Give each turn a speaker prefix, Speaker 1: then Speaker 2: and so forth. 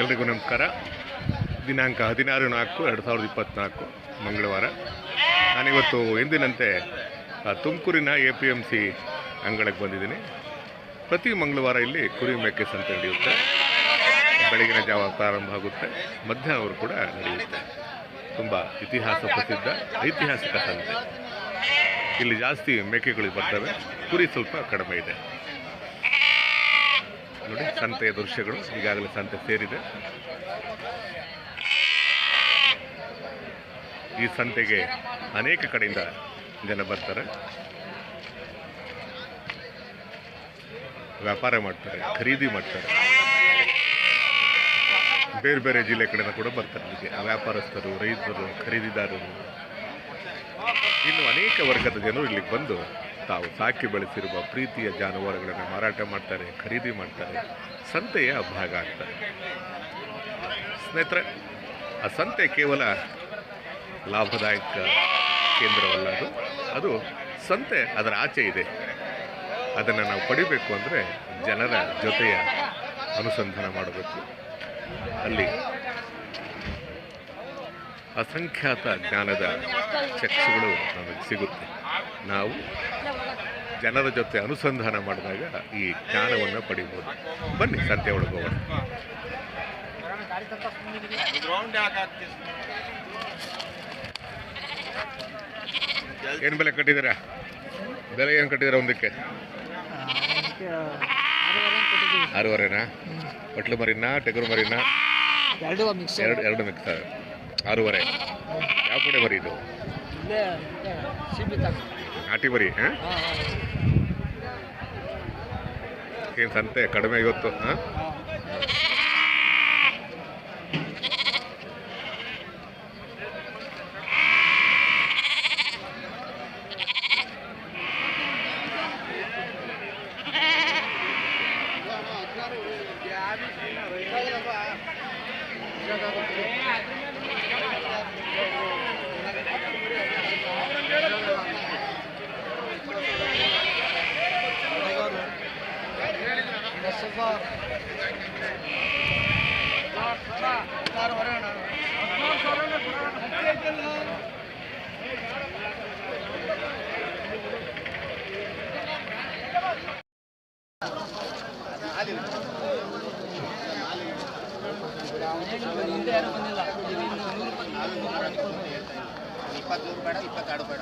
Speaker 1: ಎಲ್ರಿಗೂ ನಮಸ್ಕಾರ. ದಿನಾಂಕ ಹದಿನಾರು ನಾಲ್ಕು, ಎರಡು ಸಾವಿರದ ಇಪ್ಪತ್ತ್ನಾಲ್ಕು ಮಂಗಳವಾರ. ನಾನಿವತ್ತು ಎಂದಿನಂತೆ ತುಮಕೂರಿನ ಎ ಪಿ ಎಂ ಸಿ ಅಂಗಳಕ್ಕೆ ಬಂದಿದ್ದೀನಿ. ಪ್ರತಿ ಮಂಗಳವಾರ ಇಲ್ಲಿ ಕುರಿ ಮೇಕೆ ಸಂತೆ ನಡೆಯುತ್ತೆ. ಬೆಳಗಿನ ಜಾವ ಪ್ರಾರಂಭ ಆಗುತ್ತೆ. ಮಧ್ಯಾಹ್ನವರು ಕೂಡ ನಡೆಯುತ್ತೆ. ತುಂಬ ಇತಿಹಾಸ ಪ್ರಸಿದ್ಧ, ಐತಿಹಾಸಿಕ ಸಂತೆ. ಇಲ್ಲಿ ಜಾಸ್ತಿ ಮೇಕೆಗಳು ಬರ್ತವೆ. ಕುರಿ ಸ್ವಲ್ಪ ಕಡಿಮೆ ಇದೆ. ಸಂತೆಯ ದೃಶ್ಯಗಳು ಈಗಾಗಲೇ ಸಂತೆ ಸೇರಿದೆ. ಈ ಸಂತೆಗೆ ಅನೇಕ ಕಡೆಯಿಂದ ಜನ ಬರ್ತಾರೆ. ವ್ಯಾಪಾರ ಮಾಡ್ತಾರೆ, ಖರೀದಿ ಮಾಡ್ತಾರೆ. ಬೇರೆ ಬೇರೆ ಜಿಲ್ಲೆ ಕಡೆಯಿಂದ ಕೂಡ ಬರ್ತಾರೆ ಇಲ್ಲಿಗೆ. ವ್ಯಾಪಾರಸ್ಥರು, ರೈತರು, ಖರೀದಿದಾರರು. ಇನ್ನು ಅನೇಕ ವರ್ಗದ ಜನರು ಇಲ್ಲಿಗೆ ಬಂದು ತಾವು ಸಾಕಿ ಬೆಳೆಸಿರುವ ಪ್ರೀತಿಯ ಜಾನುವಾರುಗಳನ್ನು ಮಾರಾಟ ಮಾಡ್ತಾರೆ, ಖರೀದಿ ಮಾಡ್ತಾರೆ, ಸಂತೆಯ ಭಾಗ ಆಗ್ತಾರೆ. ಸ್ನೇಹಿತರೆ, ಆ ಸಂತೆ ಕೇವಲ ಲಾಭದಾಯಕ ಕೇಂದ್ರವಲ್ಲ ಅದು. ಅದು ಸಂತೆ ಅದರ ಆಚೆ ಇದೆ. ಅದನ್ನು ನಾವು ಪಡಿಬೇಕು ಅಂದರೆ ಜನರ ಜೊತೆಯ ಅನುಸಂಧಾನ ಮಾಡಬೇಕು. ಅಲ್ಲಿ ಅಸಂಖ್ಯಾತ ಜ್ಞಾನದ ಚಕ್ಷುಗಳು ನಮಗೆ ಸಿಗುತ್ತೆ. ನಾವು ಜನರ ಜೊತೆ ಅನುಸಂಧಾನ ಮಾಡಿದಾಗ ಈ ಜ್ಞಾನವನ್ನು ಪಡಿಬೋದು. ಬನ್ನಿ ಸತ್ಯ ಒಳಗೆ ಹೋಗೋಣ. ಏನು ಬೆಲೆ ಕಟ್ಟಿದ್ದೀರಾ? ಬೆಲೆ ಏನು ಕಟ್ಟಿದ್ದೀರಾ ಒಂದಕ್ಕೆ? ಆರೂವರೆನಾ? ಹೊಟ್ಲು ಮರಿನಾ ಟೆಗರು ಮರಿನಾ?
Speaker 2: ಎರಡು ಮಿಕ್ಸ್.
Speaker 1: ಎರಡು ಎರಡು ಮಿಕ್ಸ್. ಆರೂವರೆ. ಯಾವ ಕಡೆ ಮರಿ ಇದು?
Speaker 2: ಸೀಮಿತ
Speaker 1: ನಾಟಿ ಮರಿ ಹಾಂ? ಏನು ಸಂತೆ? ಕಡಿಮೆ ಇವತ್ತು ಹಾಂ?
Speaker 2: ಯಾರು ಬಂದಿಲ್ಲ
Speaker 3: ಇಪ್ಪತ್ತೂರು ಬೇಡ ಇಪ್ಪತ್ತೆರಡು ಬೇಡ